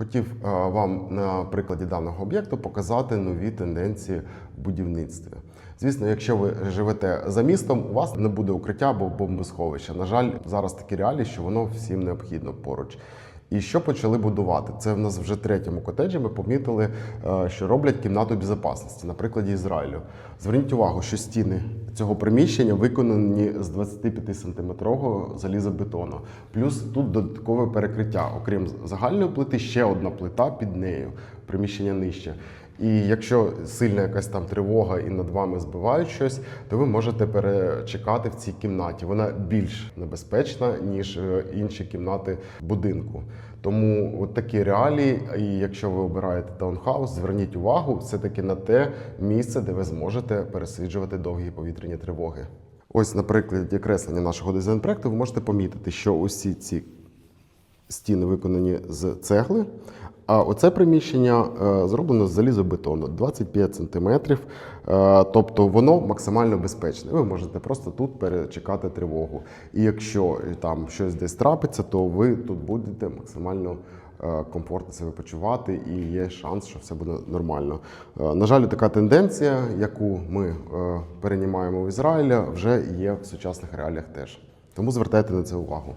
Хотів е, вам на прикладі даного об'єкту показати нові тенденції в будівництві. Звісно, якщо ви живете за містом, у вас не буде укриття або бомбосховища. На жаль, зараз такі реалії, що воно всім необхідно поруч. І що почали будувати? Це в нас вже третьому котеджі. Ми помітили, е, що роблять кімнату безпечності на прикладі Ізраїлю. Зверніть увагу, що стіни цього приміщення виконані з 25 сантиметрового залізобетону. Плюс тут додаткове перекриття. Окрім загальної плити, ще одна плита під нею, приміщення нижче. І якщо сильна якась там тривога і над вами збивають щось, то ви можете перечекати в цій кімнаті. Вона більш небезпечна, ніж е, інші кімнати будинку. Тому от такі реалії. І якщо ви обираєте таунхаус, зверніть увагу все-таки на те місце, де ви зможете пересиджувати довгі повітряні тривоги. Ось, на прикладі креслення нашого дизайн-проекту, ви можете помітити, що усі ці стіни виконані з цегли. А оце приміщення е, зроблено з залізобетону 25 см, е, тобто воно максимально безпечне. Ви можете просто тут перечекати тривогу. І якщо е, там щось десь трапиться, то ви тут будете максимально комфортно себе почувати, і є шанс, що все буде нормально. На жаль, така тенденція, яку ми переймаємо в Ізраїля, вже є в сучасних реаліях теж. Тому звертайте на це увагу.